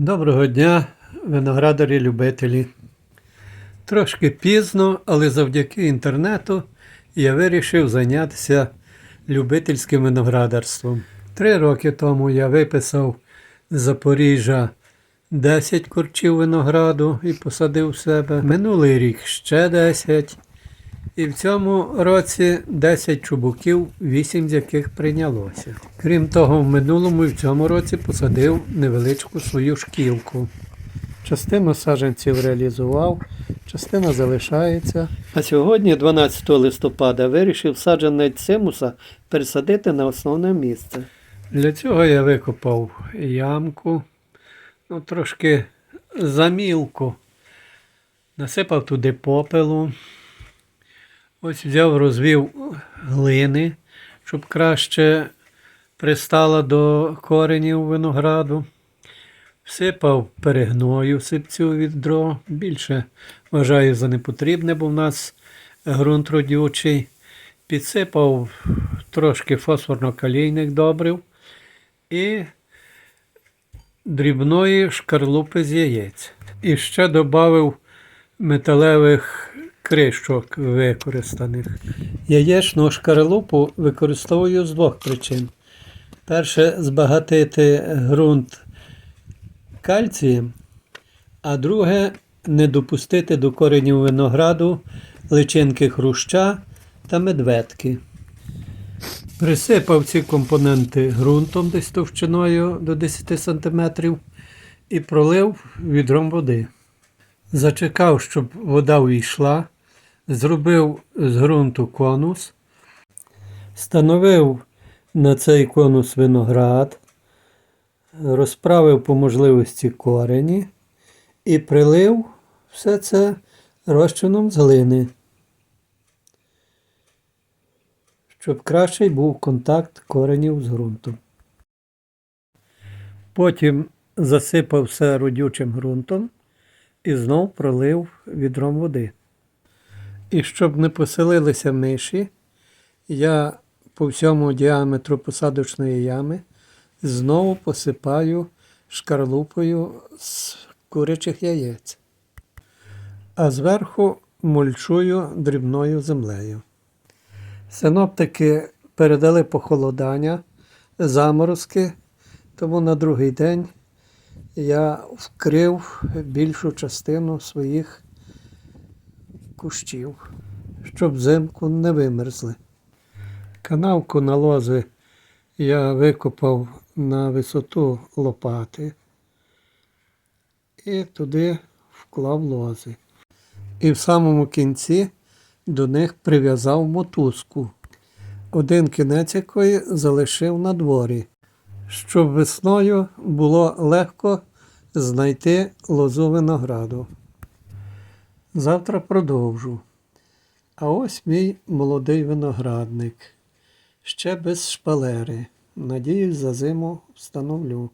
Доброго дня, виноградарі-любителі. Трошки пізно, але завдяки інтернету я вирішив зайнятися любительським виноградарством. Три роки тому я виписав з Запоріжжя 10 курчів винограду і посадив себе. Минулий рік ще 10. І в цьому році 10 чубуків, 8 з яких прийнялося. Крім того, в минулому і в цьому році посадив невеличку свою шкілку. Частину саджанців реалізував, частина залишається. А сьогодні, 12 листопада, вирішив саджанець цимуса пересадити на основне місце. Для цього я викопав ямку, ну, трошки замілку, насипав туди попелу. Ось взяв, розвів глини, щоб краще пристала до коренів винограду. Всипав перегною сипцю відро. Більше вважаю за непотрібне, бо в нас ґрунт родючий. Підсипав трошки фосфорно-калійних добрив і дрібної шкарлупи з яєць. І ще додав металевих кришок використаних. Яєчну шкарлупу використовую з двох причин. Перше, збагатити ґрунт кальцієм, а друге не допустити до коренів винограду личинки хруща та медведки. Присипав ці компоненти ґрунтом десь товщиною до 10 см і пролив відром води. Зачекав, щоб вода увійшла, зробив з ґрунту конус, встановив на цей конус виноград, розправив по можливості корені і прилив все це розчином з глини, щоб кращий був контакт коренів з ґрунтом. Потім засипав все родючим ґрунтом і знов пролив відром води. І щоб не поселилися миші, я по всьому діаметру посадочної ями знову посипаю шкарлупою з курячих яєць, а зверху мульчую дрібною землею. Синоптики передали похолодання, заморозки, тому на другий день я вкрив більшу частину своїх кущів, щоб взимку не вимерзли. Канавку на лози я викопав на висоту лопати і туди вклав лози. І в самому кінці до них прив'язав мотузку, один кінець якої залишив на дворі, щоб весною було легко знайти лозу винограду. Завтра продовжу. А ось мій молодий виноградник. Ще без шпалери. Надіюсь, за зиму встановлю.